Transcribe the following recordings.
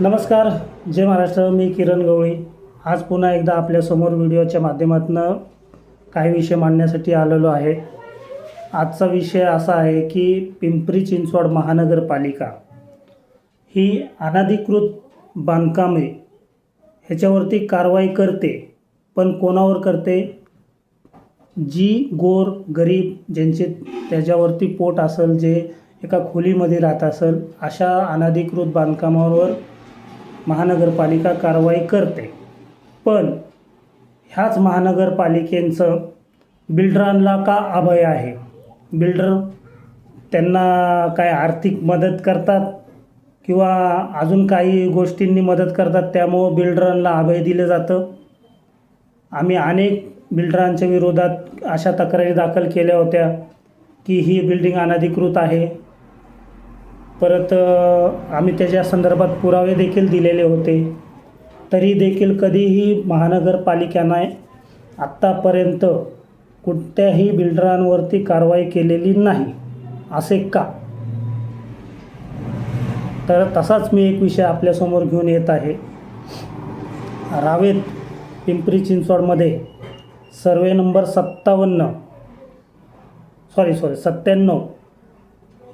नमस्कार जय महाराष्ट्र मी किरण गवळी. आज पुन्हा एकदा आपल्यासमोर व्हिडिओच्या माध्यमातून काही विषय मांडण्यासाठी आलेलो आहे. आजचा विषय असा आहे की पिंपरी चिंचवड महानगरपालिका ही अनधिकृत बांधकामे ह्याच्यावरती कारवाई करते पण कोणावर करते? जी गोर गरीब ज्यांचे त्याच्यावरती पोट असेल जे एका खोलीमध्ये राहत असेल अशा अनधिकृत बांधकामावर महानगरपालिका कारवाई करते. पण ह्याच महानगरपालिकेचं बिल्डरांना का अभय आहे? बिल्डर त्यांना काय आर्थिक मदत करतात किंवा अजून काही गोष्टींनी मदत करतात त्यामुळं बिल्डरांना अभय दिलं जातं? आम्ही अनेक बिल्डरांच्या विरोधात अशा तक्रारी दाखल केल्या होत्या की ही बिल्डिंग अनधिकृत आहे. परत आम्ही त्याच्या संदर्भात पुरावे देखील दिलेले होते. तरी देखील कधीही महानगरपालिकेने आत्तापर्यंत कोणत्याही बिल्डरांवरती कारवाई केलेली नाही असे का? तर तसाच मी एक विषय आपल्यासमोर घेऊन येत आहे. रावेत पिंपरी चिंचवडमध्ये सर्वे नंबर सत्तावन्न सॉरी सॉरी सत्त्याण्णव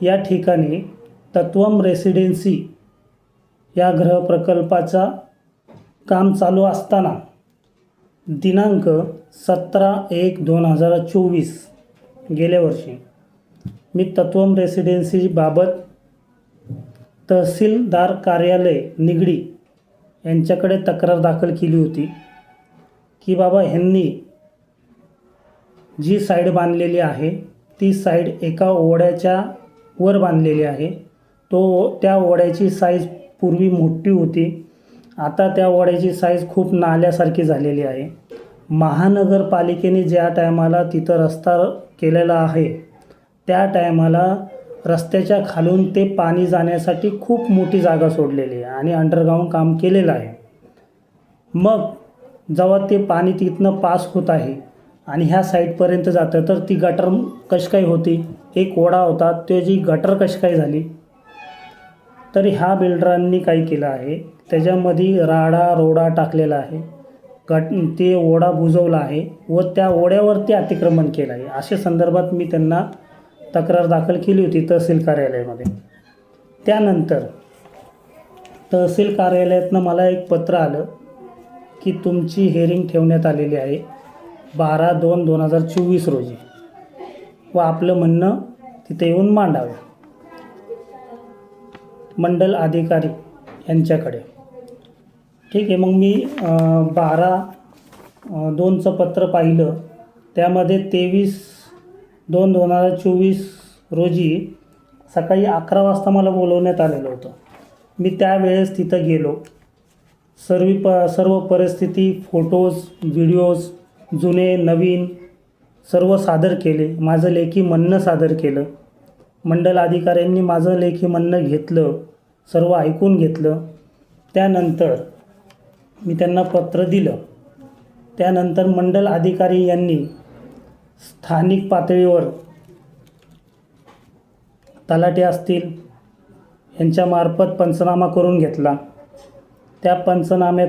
या ठिकाणी तत्वम रेसिडेन्सी या गृहप्रकल्पाचा काम चालू असताना दिनांक सतरा एक दोन हजार चोवीस गेल्या वर्षी मी तत्वम रेसिडेन्सीबाबत तहसीलदार कार्यालय निगडी यांच्याकडे तक्रार दाखल केली होती की बाबा ह्यांनी जी साईड बांधलेली आहे ती साईड एका ओढ्याच्या वर बांधलेली आहे. तो त्या वड्याची साईज पूर्वी मोठी होती. आता त्या वड्याची साईज खूप नाल्यासारखी झालेली आहे. महानगरपालिकेने ज्या टायमाला तिथं रस्ता केलेला आहे त्या टायमाला रस्त्याच्या खालून ते पाणी जाण्यासाठी खूप मोठी जागा सोडलेली आहे आणि अंडरग्राऊंड काम केलेलं आहे. मग जेव्हा ते पाणी तिथनं पास होत आहे आणि ह्या साईडपर्यंत जातं तर ती गटर कशी काय होती? एक ओढा होता ते जी गटर कशी काय झाली? तर ह्या बिल्डरांनी काय केलं आहे. त्याच्यामध्ये राडा रोडा टाकलेला आहे. गट ते ओढा बुजवला आहे व त्या ओढ्यावरती अतिक्रमण केलं आहे. अशा संदर्भात मी त्यांना तक्रार दाखल केली होती तहसील कार्यालयामध्ये. त्यानंतर तहसील कार्यालयातनं मला एक पत्र आलं की तुमची हेअरिंग ठेवण्यात आलेली आहे बारा दोन दोन हजार चोवीस रोजी. व आपलं म्हणणं तिथे येऊन मांडावं. मंडल अधिकारी यांच्याकडे. ठीक आहे मग मी बारा दोनचं पत्र पाहिलं. त्यामध्ये तेवीस दोन दोन हजार चोवीस रोजी सकाळी अकरा वाजता मला बोलवण्यात आलेलं होतं. मी त्यावेळेस तिथं गेलो. सर्व प सर्व परिस्थिती फोटोज व्हिडिओज जुने नवीन सर्व सादर केले. माझं लेखी म्हणणं सादर केलं. मंडल अधिकाऱ्यांनी माझं लेखी म्हणणं घेतलं सर्व ऐकून घेतलं. त्यानंतर मी त्यांना पत्र दिलं. त्यानंतर मंडल अधिकारी यांनी स्थानिक पातळीवर तलाटे असतील यांच्यामार्फत पंचनामा करून घेतला. त्या पंचनाम्यात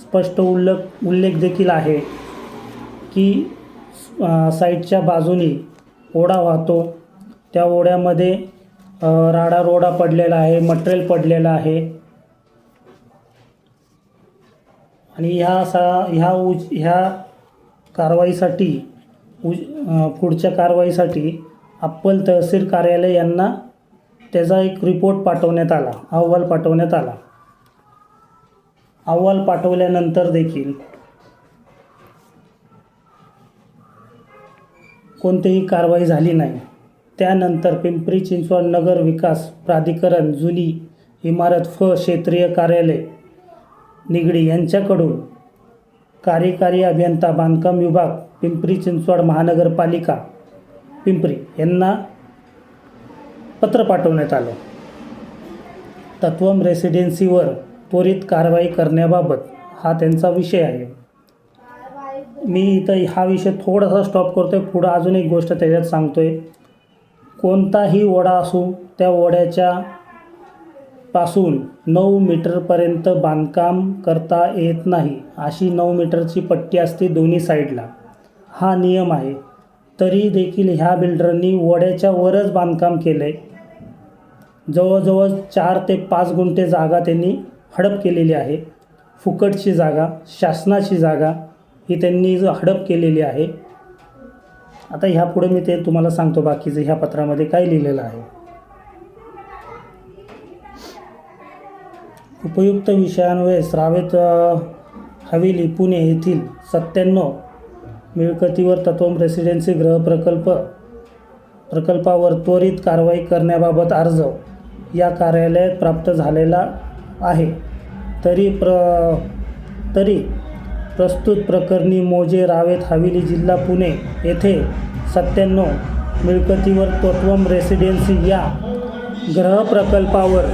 स्पष्ट उल्लेख उल्लेख देखील आहे की साईडच्या बाजूनी ओढा वाहतो. त्या ओढ्यामध्ये राडा रोडा पडलेला आहे मटेरियल पडलेला आहे. आणि ह्या सा ह्या उज ह्या कारवाईसाठी उज पुढच्या कारवाईसाठी अप्पल तहसील कार्यालय यांना त्याचा एक रिपोर्ट पाठवण्यात आला अहवाल पाठवण्यात आला. अहवाल पाठवल्यानंतर देखील कोणतीही कारवाई झाली नाही. त्यानंतर पिंपरी चिंचवड नगर विकास प्राधिकरण जुनी इमारत फ क्षेत्रीय कार्यालय निगडी यांच्याकडून कार्यकारी अभियंता बांधकाम विभाग पिंपरी चिंचवड महानगरपालिका पिंपरी यांना पत्र पाठवण्यात आलं. तत्वम रेसिडेन्सीवर त्वरित कारवाई करण्याबाबत हा त्यांचा विषय आहे. मी इथं हा विषय थोडासा स्टॉप करतो आहे पुढं अजून एक गोष्ट त्याच्यात सांगतो आहे कोणताही ओढा असो त्या ओढ्याच्या पासून नऊ मीटरपर्यंत बांधकाम करता येत नाही अशी नऊ मीटरची पट्टी असते दोन्ही साईडला हा नियम आहे. तरी देखील ह्या बिल्डरनी वड्याच्या वरच बांधकाम केलं आहे जवळजवळ चार ते पाच गुंठे जागा त्यांनी हडप केलेली आहे. फुकटची जागा शासनाची जागा ही त्यांनी हडप केलेली आहे. आता ह्या पुढे मी ते तुम्हाला सांगतो बाकीचं ह्या पत्रामध्ये काय लिहिलेलं आहे. उपयुक्त विषयांमुळे श्रावेत हवेली पुणे येथील सत्त्याण्णव मिळकतीवर तत्वम रेसिडेन्सी गृहप्रकल्प प्रकल्पावर त्वरित कारवाई करण्याबाबत अर्ज या कार्यालयात प्राप्त झालेला आहे. तरी प्र तरी प्रस्तुत प्रकरणी मोजे रावेत हवेली जिल्हा पुणे येथे सत्त्याण्णव मिळकतीवर तत्वम रेसिडेन्सी या ग्रहप्रकल्पावर.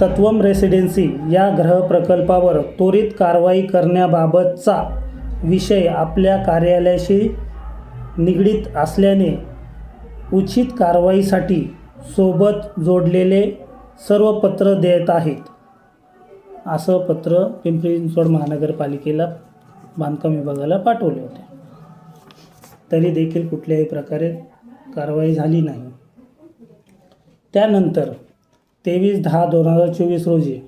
तत्वम रेसिडेन्सी या ग्रहप्रकल्पावर त्वरित कारवाई करण्याबाबतचा विषय आपल्या कार्यालयाशी निगडीत असल्याने उचित कारवाईसाठी सोबत जोडलेले सर्व पत्र देत आहेत. असं पत्र पिंपरी चिंचवड महानगरपालिकेला बांधकाम विभागाला पाठवले होते. तरी देखील कुठल्याही प्रकारे कारवाई झाली नाही. त्यानंतर तेवीस दहा दोन हजार चोवीस रोजी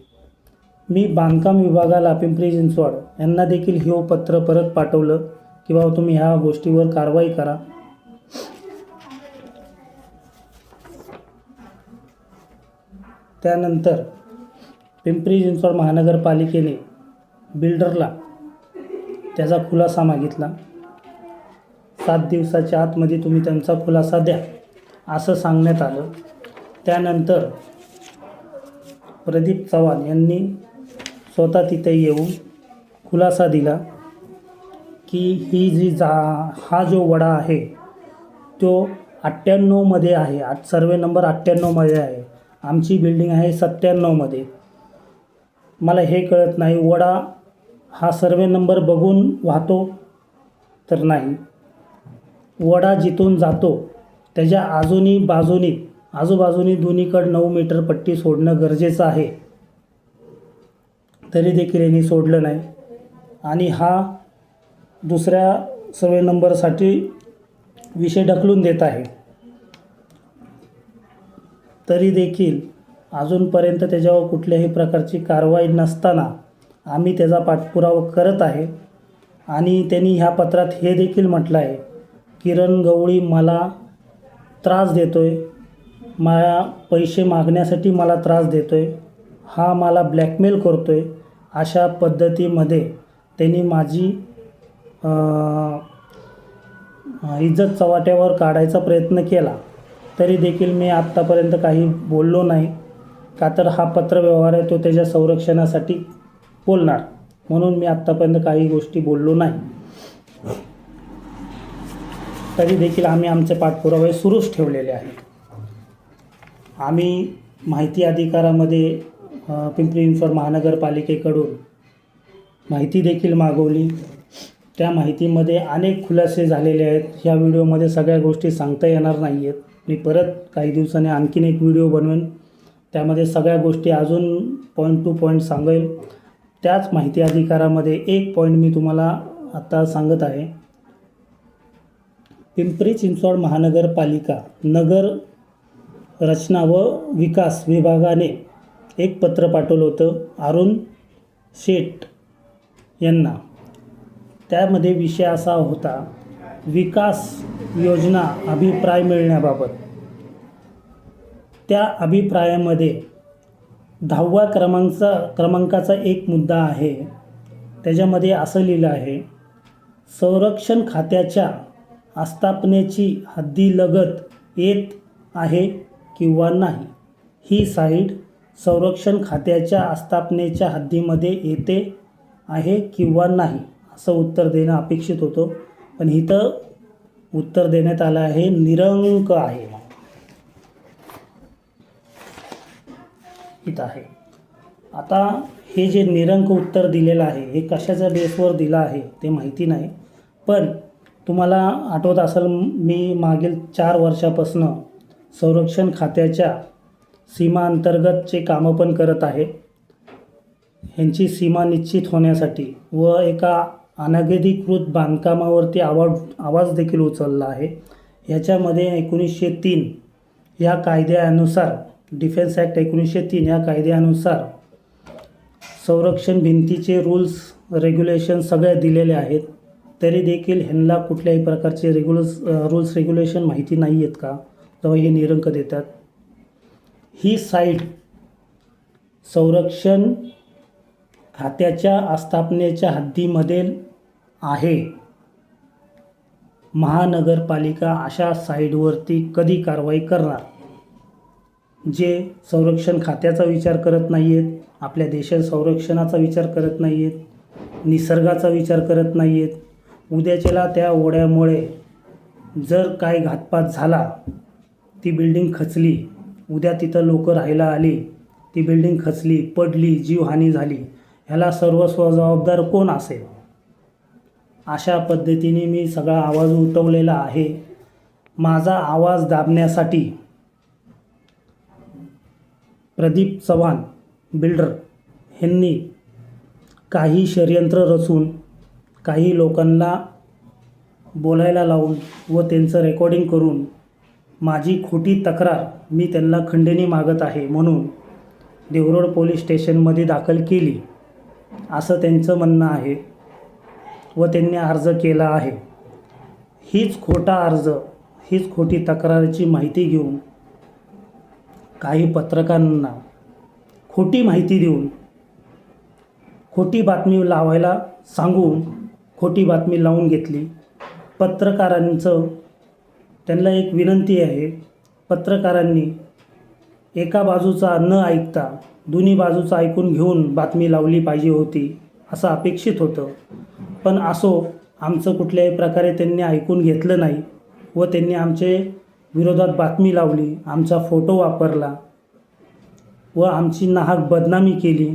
मी बांधकाम विभागाला पिंपरी चिंचवड यांना देखील हे पत्र परत पाठवलं की बाबा तुम्ही ह्या गोष्टीवर कारवाई करा. त्यानंतर पिंपरी चिंचवड महानगरपालिकेने बिल्डरला त्याचा खुलासा मागितला. सात दिवसाच्या आतमध्ये तुम्ही त्यांचा खुलासा द्या असं सांगण्यात आलं. त्यानंतर प्रदीप चव्हाण यांनी स्वतः तिथे येऊन खुलासा दिला की ही जी जा हा जो वडा आहे तो अठ्ठ्याण्णवमध्ये आहे. आठ सर्वे नंबर अठ्ठ्याण्णवमध्ये आहे. आमची बिल्डिंग आहे सत्त्याण्णवमध्ये मला हे कळत नाही वडा हा सर्वे नंबर बघून वाहतो तर नाही. वडा जिथून जातो त्याच्या आजूनी बाजूनी आजूबाजूनी दोन्हीकडं नऊ मीटर पट्टी सोडणं गरजेचं आहे. तरी देखील यांनी सोडलं नाही. आणि हा दुसऱ्या सर्वे नंबरसाठी विषय ढकलून देत आहे. तरी देखील अजूनपर्यंत त्याच्यावर कुठल्याही प्रकारची कारवाई नसताना आम्ही त्याचा पाठपुरावा करत आहे. आणि त्यांनी ह्या पत्रात हे देखील म्हटलं आहे किरण गवळी मला त्रास देतो आहे मला पैसे मागण्यासाठी मला त्रास देतो आहे हा मला ब्लॅकमेल करतो आहे अशा पद्धतीमध्ये त्यांनी माझी इज्जत चव्हाट्यावर काढायचा प्रयत्न केला. तरी देखील मी आत्तापर्यंत काही बोललो नाही. का तर हा पत्रव्यवहार आहे तो त्याच्या संरक्षणासाठी बोलणार. म्हणून मी आत्तापर्यंत काही गोष्टी बोललो नाही. तरी देखील आम्ही आमचे पाठपुरावे सुरूच ठेवलेले आहेत. आम्ही माहिती अधिकारामध्ये पिंपरी चिंचवड महानगरपालिकेकडून माहिती देखील मागवली. त्या माहितीमध्ये अनेक खुलासे झालेले आहेत. ह्या व्हिडिओमध्ये सगळ्या गोष्टी सांगता येणार नाही आहेत मी परत काही दिवसांनी आणखीन एक व्हिडिओ बनवेन. त्यामध्ये सगळ्या गोष्टी अजून पॉईंट टू पॉईंट सांगेल. त्याच माहिती अधिकारामध्ये एक पॉईंट मी तुम्हाला आत्ता सांगत आहे. पिंपरी चिंचवड महानगरपालिका नगर रचना व विकास विभागाने एक पत्र पाठवलं होतं अरुण शेठ यांना. त्यामध्ये विषय असा होता विकास योजना अभिप्राय मिळण्याबाबत. त्या अभिप्रायामध्ये दहाव्या क्रमांकचा क्रमांकाचा एक मुद्दा आहे. त्याच्यामध्ये असं लिहिलं आहे संरक्षण खात्याच्या आस्थापनेची हद्दीलगत येत आहे किंवा नाही? ही साईट संरक्षण खात्याच्या आस्थापनेच्या हद्दीमध्ये येते आहे किंवा नाही? असं उत्तर देणं अपेक्षित होतं. पण इथं उत्तर देण्यात आलं आहे. निरंक आहे. इथं आहे. आता हे जे निरंक उत्तर दिलेलं आहे हे कशाच्या बेसवर दिलं आहे ते माहिती नाही. पण तुम्हाला आठवत असेल मी मागील चार वर्षापासून संरक्षण खात्याच्या सीमाअंतर्गतचे कामं पण करत आहे ह्यांची सीमा निश्चित होण्यासाठी व एका अनधिकृत बांधकामावरती आवाज आवाज देखील उचलला आहे. याच्यामध्ये एकोणीसशे तीन या कायद्यानुसार डिफेन्स ॲक्ट एकोणीसशे तीन या कायद्यानुसार संरक्षण भिंतीचे रूल्स रेग्युलेशन सगळे दिलेले आहेत. तरी देखील ह्यांना कुठल्याही प्रकारचे रेग्युलस रूल्स रेग्युलेशन माहिती नाही आहेत का? तेव्हा हे निरंक देतात. ही साईट संरक्षण खात्याच्या आस्थापनेच्या हद्दीमध्ये आहे. महानगरपालिका अशा साईडवरती कधी कारवाई करणार? जे संरक्षण खात्याचा विचार करत नाही आहेत आपल्या देशाच्या संरक्षणाचा विचार करत नाही आहेत निसर्गाचा विचार करत नाही आहेत उद्याच्याला त्या ओढ्यामुळे जर काय घातपात झाला ती बिल्डिंग खचली उद्या तिथं लोकं राहायला आली ती बिल्डिंग खचली पडली जीवहानी झाली ह्याला सर्वस्व जबाबदार कोण असेल? अशा पद्धतीने मी सगळा आवाज उठवलेला आहे. माझा आवाज दाबण्यासाठी प्रदीप चव्हाण बिल्डर ह्यांनी काही षडयंत्र रचून काही लोकांना बोलायला लावून व त्यांचं रेकॉर्डिंग करून माझी खोटी तक्रार मी त्यांना खंडणी मागत आहे म्हणून देवरोड पोलीस स्टेशनमध्ये दाखल केली. असं त्यांचं म्हणणं आहे व त्यांनी अर्ज केला आहे. हीच खोटा अर्ज हीच खोटी तक्रारीची माहिती घेऊन काही पत्रकारांना खोटी माहिती देऊन खोटी बातमी लावायला सांगून खोटी बातमी लावून घेतली. पत्रकारांचं त्यांना एक विनंती आहे पत्रकारांनी एका बाजूचा न ऐकता दोन्ही बाजूचं ऐकून घेऊन बातमी लावली पाहिजे होती असं अपेक्षित होतं. पण असो आमचं कुठल्याही प्रकारे त्यांनी ऐकून घेतलं नाही व त्यांनी आमचे विरोधात बातमी लावली आमचा फोटो वापरला व आमची नाहक बदनामी केली.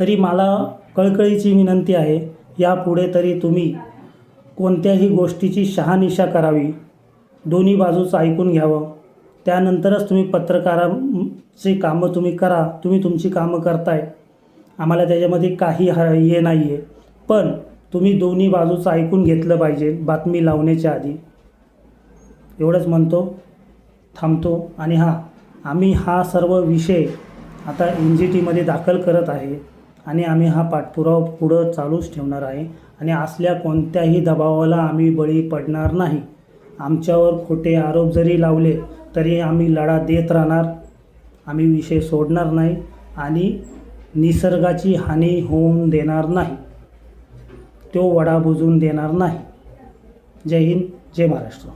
तरी मला कळकळीची विनंती आहे यापुढे तरी तुम्ही कोणत्याही गोष्टीची शहानिशा करावी. दोन्ही बाजूचं ऐकून घ्यावं. त्यानंतरच तुम्ही जे कामं तुम्ही करा तुम्ही तुमची कामं करताय. आम्हाला त्याच्यामध्ये काही ह हे नाही आहे पण तुम्ही दोन्ही बाजूचं ऐकून घेतलं पाहिजे बातमी लावण्याच्या आधी. एवढंच म्हणतो. थांबतो. आणि हां आम्ही हा सर्व विषय आता एन जी टीमध्ये दाखल करत आहे. आणि आम्ही हा पाठपुरावा पुढं चालूच ठेवणार आहे. आणि असल्या कोणत्याही दबावाला आम्ही बळी पडणार नाही. आमच्यावर खोटे आरोप जरी लावले तरी आम्ही लढा देत राहणार. आम्ही विषय सोडणार नाही आणि निसर्गाची हानी होऊन देणार नाही. तो वडा बुजवून देणार नाही. जय हिंद जय महाराष्ट्र.